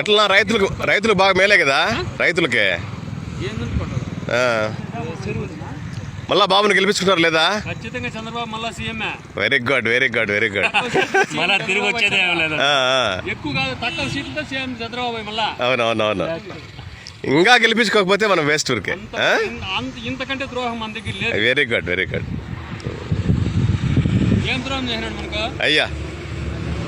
ఎట్లా? రైతులకు రైతులకు బాగా మేలే కదా? రైతులకి. మళ్ళా బాబుని గెలిపించుకుంటారు లేదా? ఖచ్చితంగా చంద్రబాబు మళ్ళా సీఎంఏ very good very good very good మళ్ళా తిరిగి వచ్చేదే ఏం లేదు. ఎక్కువ కాదు తక్కువ సీట్లతో సీఎం చంద్రబాబు మళ్ళా. అవునవునవును. ఇంకా గెలిపించుకోకపోతే మనం వేస్ట్ ఊరికే. ఇంతకంటే ద్రోహం మన దగ్గర లేదు. వెరీ గుడ్ వెరీ గుడ్ ఏం ద్రోహం చేసినాడు మనకు? అయ్యా.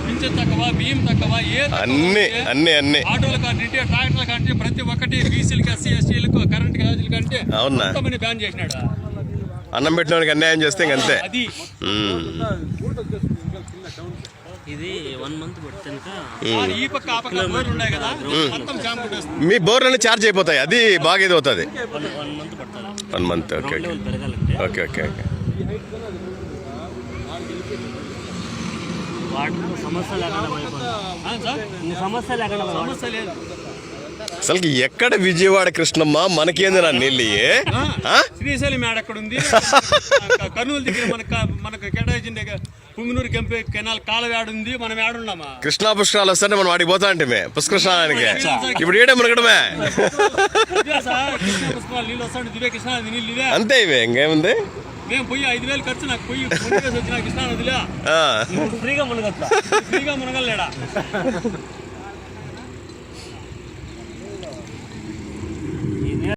పింఛన్ తక్కువ బియ్యం తక్కువ ఏ అన్ని అన్ని అన్ని. ఆటోల కంటే ట్రాక్టర్ల కంటే ప్రతి ఒక్కటి బీసీలకి ఎస్సీ ఎస్టీలకు కరెంట్ గాజులు కంటే అవునా? బ్యాన్ చేసినాడు? అన్నం పెట్టినోడికి అన్యాయం చేస్తే అంతే. ఇది వన్ మంత్ పడుతుంది సార్, ఈ పక్క ఆ పక్క బోర్లు ఉన్నాయి కదా మొత్తం జామ్ కొట్టేస్తుంది మీ బోర్లన్నీ ఛార్జ్ అయిపోతాయి అది బాగా ఇది అవుతుంది. One month okay okay okay okay okay water సమస్య లేకుండా పోయిపోతుంది ఆ, సార్? ఇంక సమస్య లేకుండా పోయి- సమస్య లేదు. అసలుకి ఎక్కడ విజయవాడ కృష్ణమ్మ మనకేంది నా నీళ్ళు? శ్రీశైలం మేడ అక్కడ ఉంది కర్నూలు దగ్గర మనకు మనకు కేటాయించింది పుంగనూరు కెంపే కెనాల్ కాలువ ఏడ ఉంది మనం ఏడున్నామా కృష్ణా పుష్కరాలు వస్తే మనం వాడికి పోతా అంటే పుష్కర స్నానానికి ఇప్పుడు ఏడే మునగడమే. ఇదే సార్ కృష్ణా పుష్కరాలు నీళ్ళు వస్తాడు దివే కృష్ణా నీళ్ళు ఇవే అంతే ఇవే ఇంకేముంది? మేము పోయి ఐదు వేలు ఖర్చు నాకు పోయి పొంగి వేసి వచ్చిన కృష్ణా నదిలో ఆ. ఫ్రీగా మునగొచ్చా ఫ్రీగా మునగలేడా